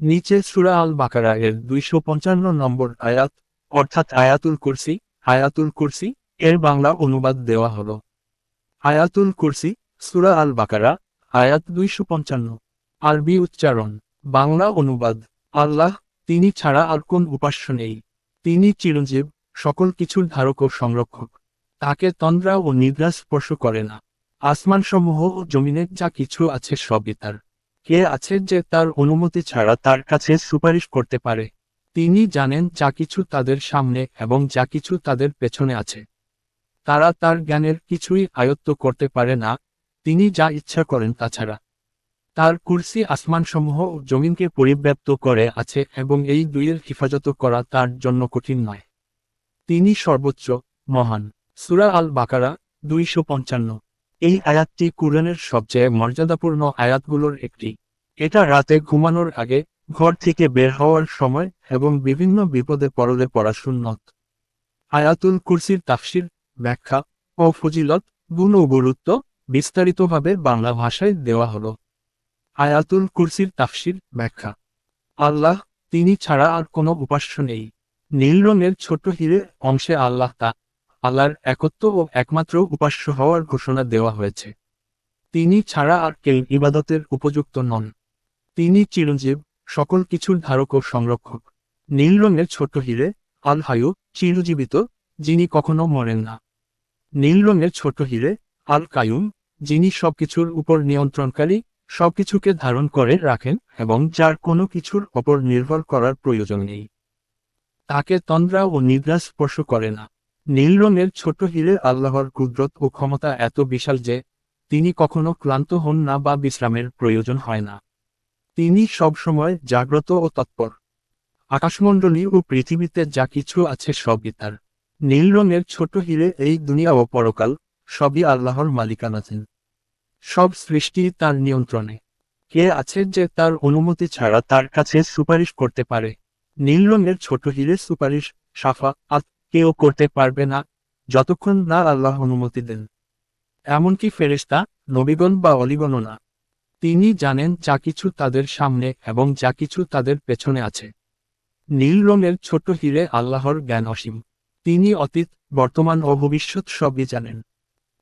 নিচে সুরা আল বাকারা এর দুইশো পঞ্চান্ন নম্বর আয়াত, অর্থাৎ আয়াতুল কুরসি আয়াতুল কুরসি, এর বাংলা অনুবাদ দেওয়া হল। আয়াতুল কুরসি, সুরা আল বাকারা আয়াত দুইশো পঞ্চান্ন। আরবি উচ্চারণ, বাংলা অনুবাদ, আল্লাহ, তিনি ছাড়া আর কোন উপাস্য নেই। তিনি চিরঞ্জীব, সকল কিছুর ধারক ও সংরক্ষক। তাকে তন্দ্রা ও নিদ্রা স্পর্শ করে না। আসমানসমূহ ও জমিনে যা কিছু আছে সবই তার। কে আছেন যে তার অনুমতি ছাড়া তার কাছে সুপারিশ করতে পারে? তিনি জানেন যা কিছু তাদের সামনে এবং যা কিছু তাদের পেছনে আছে। তারা তার জ্ঞানের কিছুই আয়ত্ত করতে পারে না। তিনি যা ইচ্ছা করেন তাছাড়া তার কুর্সি আসমানসমূহ ও জমিনকে পরিব্যাপ্ত করে আছে এবং এই দুইয়ের হেফাজত করা তার জন্য কঠিন নয়। তিনি সর্বোচ্চ, মহান। সুরা আল বাকারা দুইশো পঞ্চান্ন। এই আয়াতটি কুরআনের সবচেয়ে মর্যাদাপূর্ণ আয়াতগুলোর একটি। এটা রাতে ঘুমানোর আগে, ঘর থেকে বের হওয়ার সময় এবং বিভিন্ন বিপদে পরলে পড়া সুন্নত। আয়াতুল কুরসির তাফসির, ব্যাখ্যা ও ফজিলত গুণ ও গুরুত্ব বিস্তারিতভাবে বাংলা ভাষায় দেওয়া হল। আয়াতুল কুরসির তাফসির, ব্যাখ্যা। আল্লাহ, তিনি ছাড়া আর কোনো উপাস্য নেই। নীল রঙের ছোট হিরে অংশে আল্লাহ তা আল্লাহর একত্ব ও একমাত্র উপাস্য হওয়ার ঘোষণা দেওয়া হয়েছে। তিনি ছাড়া আর কেউ ইবাদতের উপযুক্ত নন। তিনি চিরঞ্জীব, সকল কিছুর ধারক ও সংরক্ষক। নীল রঙের ছোট হিরে আল হায়ু চিরজীবিত, যিনি কখনো মরেন না। নীল রঙের ছোট হিরে আল কায়ুম যিনি সবকিছুর উপর নিয়ন্ত্রণকারী, সবকিছুকে ধারণ করে, রাখেন এবং যার কোনো কিছুর ওপর নির্ভর করার প্রয়োজন নেই। তাকে তন্দ্রা ও নিদ্রা স্পর্শ করে না। নীল রঙের ছোট হিরে আল্লাহর কুদরত ও ক্ষমতা এত বিশাল যে, তিনি কখনো ক্লান্ত হন না বা বিশ্রামের প্রয়োজন হয় না। তিনি সবসময় জাগ্রত ও তৎপর। আকাশমণ্ডলী ও পৃথিবীতে যা কিছু আছে সবই তার। নীল রঙের ছোট হিরে এই দুনিয়া ও পরকাল সবই আল্লাহর মালিকানাধীন। সব সৃষ্টি তার নিয়ন্ত্রণে। কে আছে যে তার অনুমতি ছাড়া তার কাছে সুপারিশ করতে পারে? নীল রঙের ছোট হিরে সুপারিশ, সাফা, আত কেউ করতে পারবে না, যতক্ষণ না আল্লাহ অনুমতি দেন। এমনকি ফেরেশতা, নবীগণ বা অলিগণও না। তিনি জানেন যা কিছু তাদের সামনে এবং যা কিছু তাদের পেছনে আছে। নীল রঙের ছোট হিরে আল্লাহর জ্ঞান অসীম। তিনি অতীত, বর্তমান ও ভবিষ্যৎ সবই জানেন।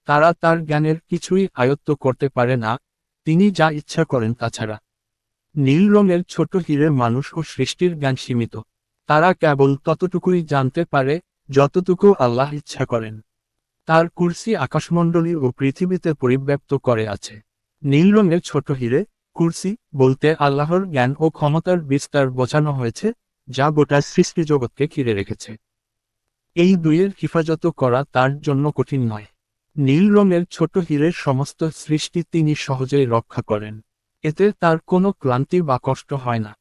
তারা তার জ্ঞানের কিছুই আয়ত্ত করতে পারে না, তিনি যা ইচ্ছা করেন তাছাড়া নীল রঙের ছোট হিরে মানুষ ও সৃষ্টির জ্ঞান সীমিত। তারা কেবল ততটুকুই জানতে পারে যতটুকু আল্লাহ ইচ্ছা করেন। তার কুর্সি আকাশমণ্ডলী ও পৃথিবীতে পরিব্যাপ্ত করে আছে। নীল রঙের ছোট হিরে, কুর্সি, বলতে আল্লাহর জ্ঞান ও ক্ষমতার বিস্তার বোঝানো হয়েছে, যা গোটা সৃষ্টি জগৎকে ঘিরে রেখেছে। এই দুইয়ের হেফাজত করা তার জন্য কঠিন নয়। নীল রঙের ছোট হীরের সমস্ত সৃষ্টি তিনি সহজেই রক্ষা করেন। এতে তার কোনো ক্লান্তি বা কষ্ট হয় না।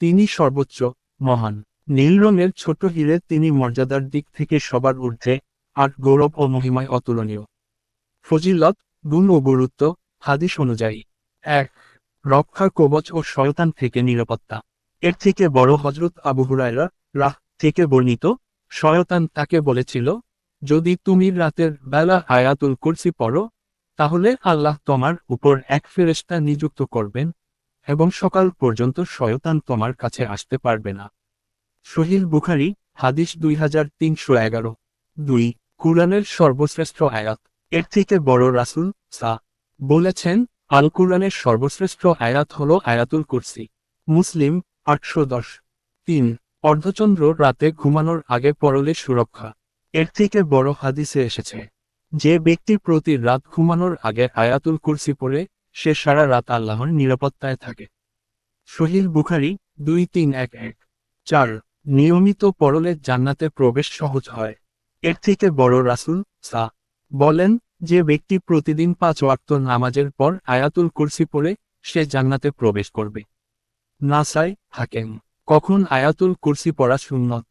তিনি সর্বোচ্চ, মহান। নীল রঙের ছোট হীরে তিনি মর্যাদার দিক থেকে সবার ঊর্ধ্বে, আর গৌরব ও মহিমায় অতুলনীয়। ফজিলত, গুণ ও গুরুত্ব, হাদিস অনুযায়ী, এক, রক্ষা, কবচ ও শয়তান থেকে নিরাপত্তা। এর থেকে বড় হজরত আবু হুরায়রা রাহ থেকে বর্ণিত, শয়তান তাকে বলেছিল, যদি তুমি রাতের বেলা আয়াতুল কুরসি পড়ো, তাহলে আল্লাহ তোমার উপর এক ফেরেশতা নিযুক্ত করবেন এবং সকাল পর্যন্ত শয়তান তোমার কাছে আসতে পারবে না। সহিল বুখারি, হাদিস দুই হাজার তিনশো এগারো। দুই, কুরআনের সর্বশ্রেষ্ঠ আয়াত। এর থেকে বড় রাসুল সা। বলেছেন আল কুরআনের সর্বশ্রেষ্ঠ আয়াত হল আয়াতুল কুরসি। মুসলিম, আটশো দশ। তিন, অর্ধচন্দ্র রাতে ঘুমানোর আগে পরলে সুরক্ষা। এর থেকে বড় হাদিসে এসেছে, যে ব্যক্তি প্রতি রাত ঘুমানোর আগে আয়াতুল কুরসি পড়ে, সে সারা রাত আল্লাহর নিরাপত্তায় থাকে। সহিল বুখারি, দুই তিন এক এক। চার নিয়মিত পরলে জান্নাতে প্রবেশ সহজ হয়। এর থেকে বড় রাসুল সা বলেন যে ব্যক্তি প্রতিদিন পাঁচ ওয়াক্ত নামাজের পর আয়াতুল কুরসি পড়ে সে জান্নাতে প্রবেশ করবে। নাসাই হাকেম, কখন আয়াতুল কুরসি পড়া সুন্নত?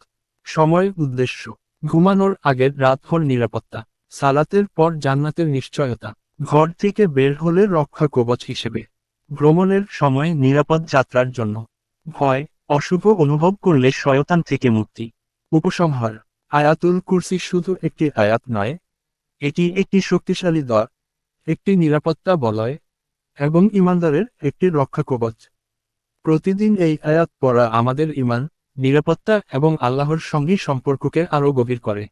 সময় উদ্দেশ্য, ঘুমানোর আগের রাতভর নিরাপত্তা, সালাতের পর জান্নাতের নিশ্চয়তা, ঘর থেকে বের হলে রক্ষা কবচ হিসেবে, ভ্রমণের সময় নিরাপদ যাত্রার জন্য, ভয় অশুভ অনুভব করলে শয়তান থেকে মুক্তি। উপসংহার। আয়াতুল কুরসি শুধু একটি আয়াত নয়, এটি একটি শক্তিশালী দল, একটি নিরাপত্তা বলয়, এবং ইমানদারের একটি রক্ষা কবচ। প্রতিদিন এই আয়াত পড়া আমাদের ইমান, নিরাপত্তা এবং আল্লাহর সঙ্গে সম্পর্ককে আরও গভীর করে।